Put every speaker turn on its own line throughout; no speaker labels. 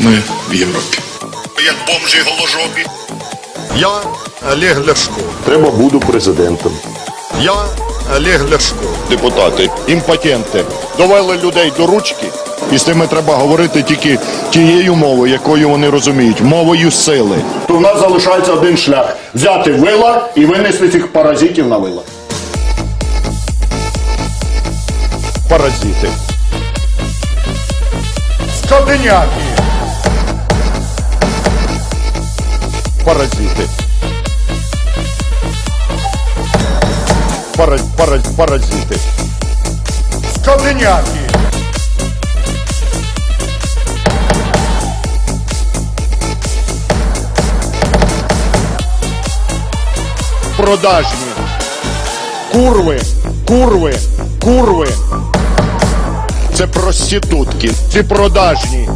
ми в Європі.
як бомжі голожопі.
Я Олег Ляшко.
Треба буду президентом.
Я Олег Ляшко.
Депутати, імпотенти, довели людей до ручки, і з тими треба говорити тільки тією мовою, якою вони розуміють, мовою сили.
То в нас залишається один шлях взяти вила і винести цих паразитів на вила.
Паразити.
Скотиняки.
Паразити. Пара, пара, паразити.
Скотиняки.
Продажні. Курви, курви, курви. Це проститутки. Ці продажні.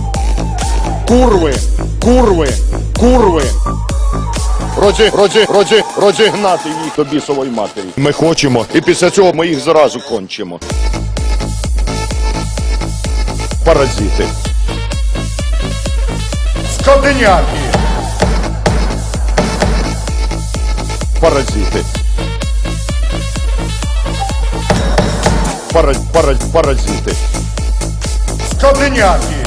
Курви, курви, курви. Розі, розі, розі, розігнати їх до бісової матері. Ми хочемо, і після цього ми їх зразу кончимо. Паразити.
Скотиняки.
Паразити. Пара, пара, паразити.
Скотиняки.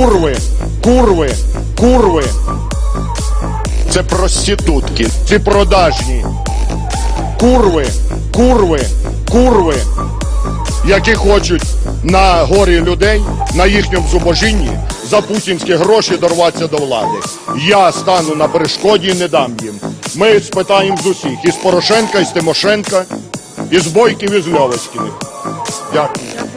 Курви, курви, курви. Це проститутки, ці продажні. Курви, курви, курви, які хочуть на горі людей, на їхньому зубожінні за путінські гроші дорватися до влади. Я стану на перешкоді і не дам їм. Ми спитаємо з усіх, із Порошенка, із Тимошенка, із Бойків, із Льовочкіних. Дякую.